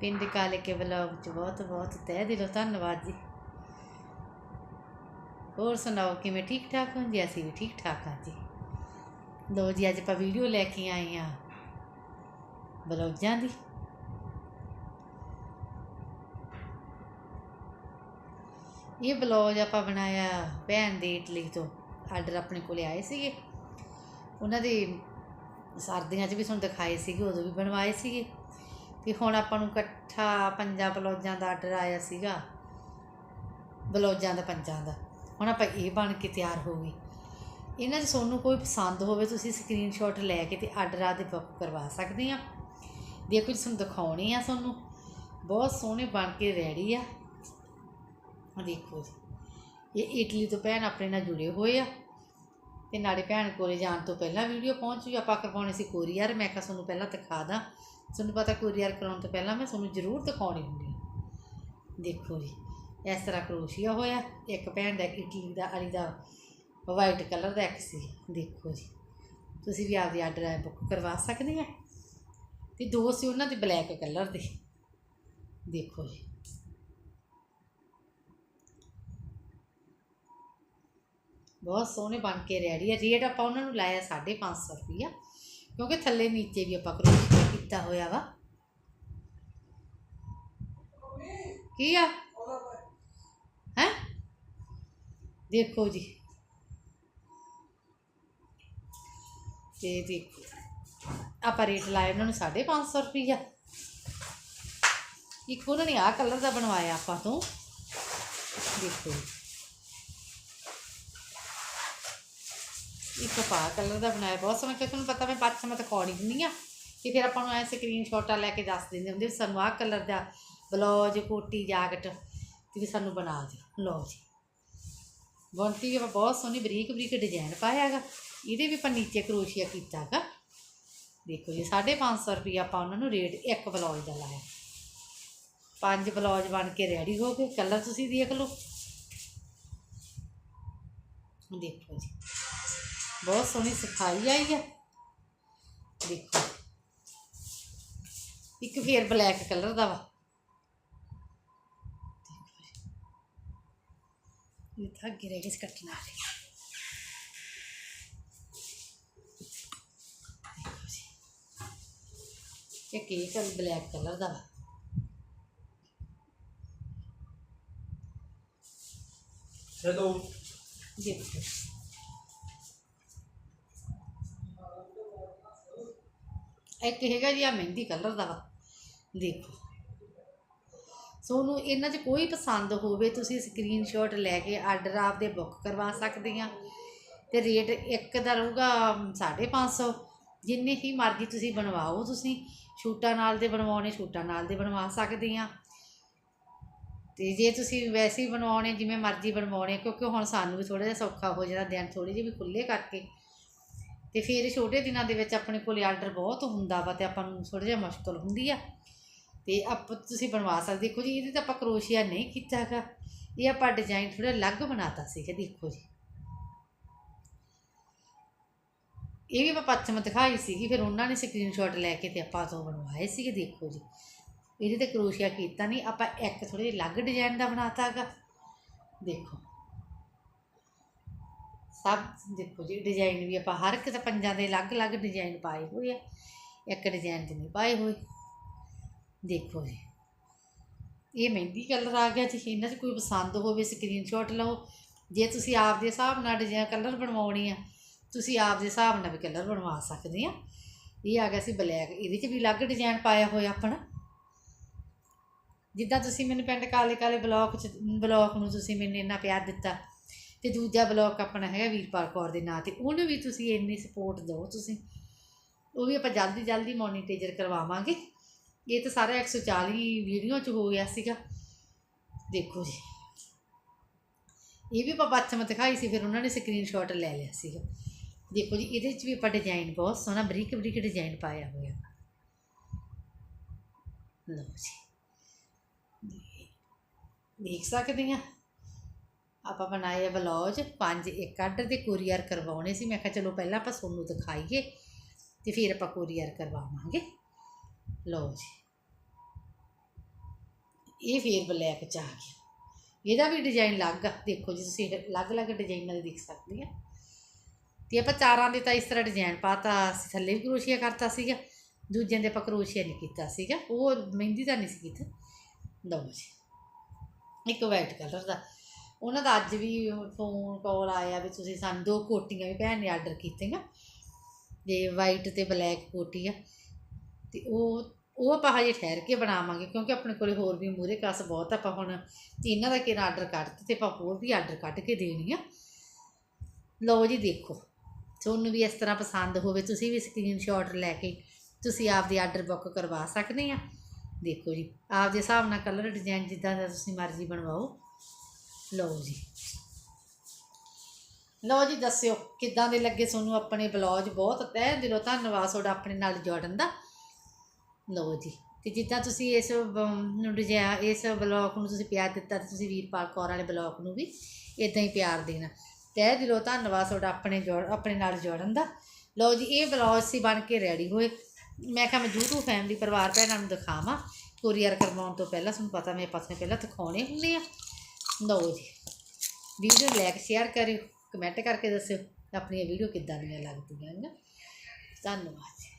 ਪਿੰਡ ਕਾਲੇ ਕੇ ਬਲੌਗ ਚ ਬਹੁਤ ਬਹੁਤ ਤਹਿ ਦਿਲੋਂ ਧੰਨਵਾਦ ਜੀ। ਹੋਰ ਸੁਣਾਓ, ਕਿਵੇਂ ਠੀਕ ਠਾਕ ਹੋ? ਜੀ, ਅਸੀਂ ਵੀ ਠੀਕ ਠਾਕ ਹਾਂ ਜੀ। ਲੋ ਜੀ, ਅੱਜ ਆਪਾਂ ਵੀਡੀਓ ਲੈ ਕੇ ਆਏ ਆ ਬਲੌਗਾਂ ਦੀ। ਇਹ ਬਲੌਗ ਆਪਾਂ ਬਣਾਇਆ ਭੈਣ ਦੇ ਇਟਲੀ ਤੋਂ। ਆਰਡਰ ਆਪਣੇ ਕੋਲੇ ਆਏ ਸੀਗੇ। ਉਹਨਾਂ ਦੇ ਸਰਦੀਆਂ 'ਚ ਵੀ ਤੁਹਾਨੂੰ ਦਿਖਾਏ ਸੀਗੇ, ਉਦੋਂ ਵੀ ਬਣਵਾਏ ਸੀਗੇ। ਤੇ ਹੁਣ ਆਪਾਂ ਨੂੰ ਇਕੱਠਾ ਪੰਜਾਂ ਬਲੌਜਾਂ ਦਾ ਆਰਡਰ ਆਇਆ ਸੀਗਾ। ਬਲੌਜਾਂ ਦਾ, ਪੰਜਾਂ ਦਾ। ਹੁਣ ਆਪਾਂ ਇਹ ਬਣ ਕੇ ਤਿਆਰ ਹੋ ਗਈ ਇਹਨਾਂ 'ਚ ਤੁਹਾਨੂੰ ਕੋਈ ਪਸੰਦ ਹੋਵੇ, ਤੁਸੀਂ ਸਕਰੀਨਸ਼ਾਟ ਲੈ ਕੇ ਤੇ ਆਰਡਰ ਆਦੇ ਬੁੱਕ ਕਰਵਾ ਸਕਦੇ ਆ। ਦੇਖੋ ਜੀ, ਤੁਹਾਨੂੰ ਦਿਖਾਉਣੀ ਆ ਤੁਹਾਨੂੰ। ਬਹੁਤ ਸੋਹਣੇ ਬਣ ਕੇ ਰੈਡੀ ਆ। ਦੇਖੋ ਜੀ। ਇਹ ਇਟਲੀ ਤੋਂ ਭੈਣ ਆਪਣੇ ਨਾਲ ਜੁੜੇ ਹੋਏ ਆ। ਤੇ ਨਾਲੇ ਭੈਣ ਕੋਲੇ ਜਾਣ ਤੋਂ ਪਹਿਲਾਂ ਵੀਡੀਓ ਪਹੁੰਚ ਗਈ ਆਪਾਂ ਕਰਵਾਉਣੀ ਸੀ ਕੋਰੀਅਰ। ਮੈਂ ਕਿਹਾ ਤੁਹਾਨੂੰ ਪਹਿਲਾਂ ਦਿਖਾ ਦਾਂ। ਤੁਹਾਨੂੰ ਪਤਾ ਕੋਰੀਅਰ ਕਰਾਉਣ ਤੋਂ ਪਹਿਲਾਂ ਮੈਂ ਤੁਹਾਨੂੰ ਜ਼ਰੂਰ ਦਿਖਾਉਣੀ ਹੁੰਦੀ ਦੇਖੋ ਜੀ, ਇਸ ਤਰ੍ਹਾਂ ਕਰੋਸ਼ੀਆ ਹੋਇਆ। ਇੱਕ ਭੈਣ ਦਾ ਇਟਲੀ ਦਾ, ਅਲੀ ਦਾ ਵਾਈਟ ਕਲਰ ਦਾ ਇੱਕ ਸੀ। ਦੇਖੋ ਜੀ, ਤੁਸੀਂ ਵੀ ਆਪਦੀ ਆਰਡਰ ਐ ਬੁੱਕ ਕਰਵਾ ਸਕਦੇ ਆ। ਤੇ ਦੋ ਸੀ ਉਹਨਾਂ ਦੇ ਬਲੈਕ ਕਲਰ ਦੇ। ਦੇਖੋ ਜੀ ਬਹੁਤ ਸੋਹਣੇ ਬਣ ਕੇ ਰੈਡੀ ਆ। ਰੇਟ ਆਪਾਂ ਉਹਨਾਂ ਨੂੰ ਲਾਇਆ 550 ਰੁਪਈਆ। ਕਿਉਂਕਿ ਥੱਲੇ ਨੀਚੇ ਵੀ ਆਪਾਂ ਕਰੋਸ਼ੀਆ ਕੀਤਾ ਹੋਇਆ ਵਾ। ਕੀ ਆ? ਹੈ? ਦੇਖੋ ਜੀ। ਤੇ ਦੇਖੋ। ਆਪਾਂ ਰੇਟ ਲਾਇਆ ਉਹਨਾਂ ਨੂੰ 550 ਰੁਪਈਆ। ਇੱਕ ਉਹਨਾਂ ਨੇ ਆਹ ਕਲਰ ਦਾ ਬਣਵਾਇਆ ਆਪਾਂ ਤੋਂ। ਦੇਖੋ ਇੱਕ ਪਾ, ਕਲਰ ਦਾ ਬਣਾਇਆ ਬਹੁਤ ਸੋਹਣਾ, ਕਿਉਂਕਿ ਤੁਹਾਨੂੰ ਪਤਾ ਮੈਂ ਪੱਛ ਮੈਂ ਦਿਖਾਉਣੀ ਦਿੰਦੀ ਆ ਤੇ ਫਿਰ ਆਪਾਂ ਨੂੰ ਐ ਸਕਰੀਨਸ਼ਾਟਾਂ ਲੈ ਕੇ ਦੱਸ ਦਿੰਦੇ ਹੁੰਦੇ ਵੀ ਸਾਨੂੰ ਆਹ ਕਲਰ ਦਾ ਬਲੌਜ, ਕੋਟੀ, ਜਾਕਟ ਤੇ ਵੀ ਸਾਨੂੰ ਬਣਾ ਦਿਓ, ਲਓ ਜੀ। ਬੁਣਤੀ ਵੀ ਆਪਾਂ ਬਹੁਤ ਸੋਹਣੀ ਬਰੀਕ ਬਰੀਕ ਡਿਜ਼ਾਈਨ ਪਾਇਆ ਹੈਗਾ, ਇਹਦੇ ਵੀ ਆਪਾਂ ਨੀਚੇ ਕਰੋਸ਼ੀਆ ਕੀਤਾ ਹੈਗਾ। ਦੇਖੋ ਜੀ 550 ਰੁਪਏ ਆਪਾਂ ਉਹਨਾਂ ਨੂੰ ਰੇਟ ਇੱਕ ਬਲੌਜ ਦਾ ਲਾਇਆ। ਪੰਜ ਬਲੌਜ ਬਣ ਕੇ ਰੈਡੀ ਹੋ ਗਏ, ਕਲਰ ਤੁਸੀਂ ਦੇਖ ਲਓ। ਦੇਖੋ ਜੀ। ਬਹੁਤ ਸੋਹਣੀ ਸਫ਼ਾਈ ਆਈ ਆ। ਦੇਖੋ। ਇੱਕ ਫੇਰ ਬਲੈਕ ਕਲਰ ਦਾ ਵਾ। ਇਹ ਧਾਗੇ ਰਹਿ ਗਏ ਸੀ ਕੱਟਣ ਦੇਖੋ ਜੀ। ਇਹ ਕੇਕ ਬਲੈਕ ਕਲਰ ਦਾ ਵਾ। ਹੈਲੋ ਦੇਖੋ। ਇੱਕ ਹੈਗਾ ਜੀ ਆ ਮਹਿੰਦੀ ਕਲਰ ਦਾ ਵਾ। ਦੇਖੋ। ਸੋਨੂੰ ਇਹਨਾਂ 'ਚ ਕੋਈ ਪਸੰਦ ਹੋਵੇ, ਤੁਸੀਂ ਸਕਰੀਨਸ਼ਾਟ ਲੈ ਕੇ ਆਰਡਰ ਆਪਦੇ ਬੁੱਕ ਕਰਵਾ ਸਕਦੇ ਆ। ਤੇ ਰੇਟ ਇੱਕ ਦਾ ਰਹੂਗਾ 550 ਜਿੰਨੇ ਹੀ ਮਰਜ਼ੀ ਤੁਸੀਂ ਬਣਵਾਓ ਤੁਸੀਂ। ਛੂਟਾਂ ਨਾਲ ਦੇ ਬਣਵਾਉਣੇ, ਛੂਟਾਂ ਨਾਲ ਦੇ ਬਣਵਾ ਸਕਦੇ ਆ। ਤੇ ਜੇ ਤੁਸੀਂ ਵੈਸੇ ਹੀ ਬਣਵਾਉਣੇ, ਜਿਵੇਂ ਮਰਜ਼ੀ ਬਣਵਾਉਣੇ, ਕਿਉਂਕਿ ਹੁਣ ਸਾਨੂੰ ਵੀ ਥੋੜਾ ਜਿਹਾ ਸੌਖਾ ਹੋ ਜਾਂਦਾ, ਦਿਨ ਥੋੜੇ ਜਿਹੇ ਵੀ ਖੁੱਲੇ ਕਰਕੇ। ਤੇ ਫਿਰ ਛੋਟੇ ਦਿਨਾਂ ਦੇ ਵਿੱਚ ਆਪਣੇ ਕੋਲ ਆਰਡਰ ਬਹੁਤ ਹੁੰਦਾ ਵਾ ਤੇ ਆਪਾਂ ਨੂੰ ਥੋੜਾ ਜਿਹਾ ਮੁਸ਼ਕਲ ਹੁੰਦੀ ਆ। ਤੇ ਆਪ ਤੁਸੀਂ ਬਣਵਾ ਸਕਦੇ, ਦੇਖੋ ਜੀ, ਇਹਦੇ ਤੇ ਆਪਾਂ ਕਰੋਸ਼ੀਆ ਨਹੀਂ ਕੀਤਾ ਹੈਗਾ। ਇਹ ਆਪਾਂ ਡਿਜ਼ਾਈਨ ਥੋੜਾ ਅਲੱਗ ਬਣਾਤਾ ਸੀਗਾ ਦੇਖੋ ਜੀ। ਇਹ ਵੀ ਆਪਾਂ ਪੱਛਮ ਦਿਖਾਈ ਸੀਗੀ, ਫਿਰ ਉਹਨਾਂ ਨੇ ਸਕਰੀਨਸ਼ਾਟ ਲੈ ਕੇ ਤੇ ਆਪਾਂ ਤੋਂ ਬਣਵਾਏ ਸੀਗੇ, ਦੇਖੋ ਜੀ। ਇਹਦੇ ਤੇ ਕਰੋਸ਼ੀਆ ਕੀਤਾ ਨਹੀਂ, ਆਪਾਂ ਇੱਕ ਥੋੜੇ ਜਿਹੇ ਅਲੱਗ ਡਿਜ਼ਾਈਨ ਦਾ ਬਣਾਤਾ ਹੈਗਾ। ਦੇਖੋ। ਸਭ ਦੇਖੋ ਜੀ ਡਿਜ਼ਾਈਨ ਵੀ ਆਪਾਂ ਹਰ ਇੱਕ ਤਾਂ ਪੰਜਾਂ ਦੇ ਅਲੱਗ-ਅਲੱਗ ਡਿਜ਼ਾਈਨ ਪਾਏ ਹੋਏ ਆ, ਇੱਕ ਡਿਜ਼ਾਈਨ ਤੇ ਨਹੀਂ ਪਾਏ ਹੋਏ। ਦੇਖੋ ਜੀ, ਇਹ ਮਹਿੰਦੀ ਕਲਰ ਆ ਗਿਆ ਜੀ ਇਹਨਾਂ 'ਚ ਕੋਈ ਪਸੰਦ ਹੋਵੇ ਸਕਰੀਨਸ਼ਾਟ ਲਓ। ਜੇ ਤੁਸੀਂ ਆਪ ਦੇ ਹਿਸਾਬ ਨਾਲ ਡਿਜ਼ਾਈਨ ਕਲਰ ਬਣਵਾਉਣੀ ਆ, ਤੁਸੀਂ ਆਪ ਦੇ ਹਿਸਾਬ ਨਾਲ ਵੀ ਕਲਰ ਬਣਵਾ ਸਕਦੇ ਆ। ਇਹ ਆ ਗਿਆ ਸੀ ਬਲੈਕ ਇਹਦੇ 'ਚ ਵੀ ਅਲੱਗ ਡਿਜ਼ਾਈਨ ਪਾਇਆ ਹੋਇਆ ਆਪਣਾ। ਜਿੱਦਾਂ ਤੁਸੀਂ ਮੈਨੂੰ ਪਿੰਡ ਕਾਲੇ ਕਾਲੇ ਬਲੌਕ 'ਚ, ਬਲੌਕ ਨੂੰ ਤੁਸੀਂ ਮੈਨੂੰ ਇੰਨਾ ਪਿਆਰ ਦਿੱਤਾ ਤੇ ਦੂਜਾ ਬਲੌਗ ਆਪਣਾ ਹੈਗਾ ਵੀਰਪਾਲ ਕੌਰ ਦੇ ਨਾਂ ਤੇ, ਉਹਨੂੰ ਵੀ ਤੁਸੀਂ ਇੰਨੀ ਸਪੋਰਟ ਦਿਓ ਤੁਸੀਂ। ਉਹ ਵੀ ਆਪਾਂ ਜਲਦੀ ਜਲਦੀ ਮੋਨੀਟਾਈਜ਼ਰ ਕਰਵਾਵਾਂਗੇ। ਇਹ ਤਾਂ ਸਾਰਾ 140 ਵੀਡੀਓ ਚ ਹੋ ਗਿਆ ਸੀਗਾ। ਦੇਖੋ ਜੀ। ਇਹ ਵੀ ਆਪਾਂ ਪੱਛਮ ਦਿਖਾਈ ਸੀ, ਫਿਰ ਉਹਨਾਂ ਨੇ ਸਕਰੀਨਸ਼ਾਟ ਲੈ ਲਿਆ ਸੀਗਾ। ਦੇਖੋ ਜੀ, ਇਹਦੇ ਵਿੱਚ ਵੀ ਆਪਾਂ ਡਿਜ਼ਾਈਨ ਬਹੁਤ ਸੋਹਣਾ ਬਰੀਕ ਬਰੀਕ ਡਿਜ਼ਾਈਨ ਪਾਇਆ ਹੋਇਆ। ਲਓ ਜੀ। ਦੇਖ ਸਕਦੇ ਆ। ਆਪਾਂ ਬਣਾਏ ਆ ਬਲੌਜ ਪੰਜ ਇੱਕ ਆਰਡਰ ਦੇ ਕੋਰੀਅਰ ਕਰਵਾਉਣੇ ਸੀ। ਮੈਂ ਕਿਹਾ ਚਲੋ ਪਹਿਲਾਂ ਆਪਾਂ ਸੋਨੂੰ ਦਿਖਾਈਏ ਤੇ ਫਿਰ ਆਪਾਂ ਕੋਰੀਅਰ ਕਰਵਾਵਾਂਗੇ। ਲਓ ਜੀ। ਇਹ ਫੇਰ ਬਲੈਕ ਚ ਆ ਗਿਆ। ਇਹਦਾ ਵੀ ਡਿਜ਼ਾਈਨ ਅਲੱਗ ਆ। ਦੇਖੋ ਜੀ, ਤੁਸੀਂ ਅਲੱਗ-ਅਲੱਗ ਡਿਜ਼ਾਈਨਾਂ ਦੇ ਦੇਖ ਸਕਦੇ ਆ। ਤੇ ਆਪਾਂ ਚਾਰਾਂ ਦੇ ਤਾਂ ਇਸ ਤਰ੍ਹਾਂ ਡਿਜ਼ਾਈਨ ਪਾਤਾ ਅਸੀਂ ਥੱਲੇ ਵੀ ਕਰੋਸ਼ੀਆ ਕਰਤਾ ਸੀਗਾ। ਦੂਜਿਆਂ ਦੇ ਆਪਾਂ ਕਰੋਸ਼ੀਆ ਨਹੀਂ ਕੀਤਾ ਸੀਗਾ। ਉਹ ਮਹਿੰਦੀ ਦਾ ਨਹੀਂ ਸੀ ਕੀਤਾ। ਲਓ ਜੀ। ਇੱਕ ਵਾਈਟ ਕਲਰ ਦਾ। ਉਹਨਾਂ ਦਾ ਅੱਜ ਵੀ ਫੋਨ ਕਾਲ ਆਇਆ ਵੀ ਤੁਸੀਂ ਸਾਨੂੰ ਦੋ ਕੋਟੀਆਂ ਵੀ ਭੈਣ ਨੇ ਆਰਡਰ ਕੀਤੀਆਂ। ਤੇ ਵਾਈਟ ਤੇ ਬਲੈਕ ਕੋਟੀ ਆ। ਤੇ ਉਹ ਉਹ ਆਪਾਂ ਹਜੇ ਠਹਿਰ ਕੇ ਬਣਾਵਾਂਗੇ, ਕਿਉਂਕਿ ਆਪਣੇ ਕੋਲੇ ਹੋਰ ਵੀ ਮੂਰੇ ਕਸ ਬਹੁਤ ਆਪਾਂ ਹੁਣ ਇਹਨਾਂ ਦਾ ਕਿਹੜਾ ਆਰਡਰ ਕੱਢ ਤੇ ਆਪਾਂ ਹੋਰ ਵੀ ਆਰਡਰ ਕੱਢ ਕੇ ਦੇਣੀ ਆ। ਲਓ ਜੀ ਦੇਖੋ, ਤੁਹਾਨੂੰ ਵੀ ਇਸ ਤਰ੍ਹਾਂ ਪਸੰਦ ਹੋਵੇ, ਤੁਸੀਂ ਵੀ ਸਕਰੀਨਸ਼ਾਟ ਲੈ ਕੇ ਤੁਸੀਂ ਆਪਦੀ ਆਰਡਰ ਬੁੱਕ ਕਰਵਾ ਸਕਦੇ ਆ। ਦੇਖੋ ਜੀ, ਆਪਦੇ ਹਿਸਾਬ ਨਾਲ ਕਲਰ ਡਿਜ਼ਾਈਨ ਜਿੱਦਾਂ ਦਾ ਤੁਸੀਂ ਮਰਜ਼ੀ ਬਣਵਾਓ। ਲਓ ਜੀ। ਲਓ ਜੀ, ਦੱਸਿਓ ਕਿੱਦਾਂ ਦੇ ਲੱਗੇ ਤੁਹਾਨੂੰ ਆਪਣੇ ਬਲੌਜ? ਬਹੁਤ ਤਹਿ ਦਿਲੋਂ ਧੰਨਵਾਦ ਤੁਹਾਡਾ ਆਪਣੇ ਨਾਲ ਜੋੜਨ ਦਾ। ਲਓ ਜੀ, ਤੇ ਜਿੱਦਾਂ ਤੁਸੀਂ ਇਸ ਬ- ਨੂੰ ਡਿਜ਼ਾਈਨ ਇਸ ਬਲੌਗ ਨੂੰ ਤੁਸੀਂ ਪਿਆਰ ਦਿੱਤਾ ਤੇ ਤੁਸੀਂ ਵੀਰਪਾਲ ਕੌਰ ਵਾਲੇ ਬਲੌਗ ਨੂੰ ਵੀ ਇਦਾਂ ਹੀ ਪਿਆਰ ਦੇਣਾ। ਤਹਿ ਦਿਲੋਂ ਧੰਨਵਾਦ ਤੁਹਾਡਾ ਆਪਣੇ ਜੋੜ, ਆਪਣੇ ਨਾਲ ਜੋੜਨ ਦਾ। ਲਓ ਜੀ, ਇਹ ਬਲੌਗ ਸੀ ਬਣ ਕੇ ਰੈਡੀ ਹੋਏ। ਮੈਂ ਕਿਹਾ ਮੈਂ YouTube ਫੈਮਿਲੀ ਪਰਿਵਾਰ ਭੈਣਾਂ ਨੂੰ ਦਿਖਾਵਾਂ। ਕੋਰੀਅਰ ਕਰਵਾਉਣ ਤੋਂ ਪਹਿਲਾਂ, ਤੁਹਾਨੂੰ ਪਤਾ ਮੇਰੇ ਪਾਸੇ ਪਹਿਲਾਂ ਦਿਖਾਉਣੇ ਹੁੰਦੇ ਆ। ਲਓ ਜੀ। ਵੀਡੀਓ ਲਾਈਕ ਸ਼ੇਅਰ ਕਰਿਓ ਕਮੈਂਟ ਕਰਕੇ ਦੱਸਿਓ, ਆਪਣੀਆਂ ਵੀਡੀਓ ਕਿੱਦਾਂ ਦੀਆਂ ਲੱਗਦੀਆਂ ਨੇ ਧੰਨਵਾਦ ਜੀ।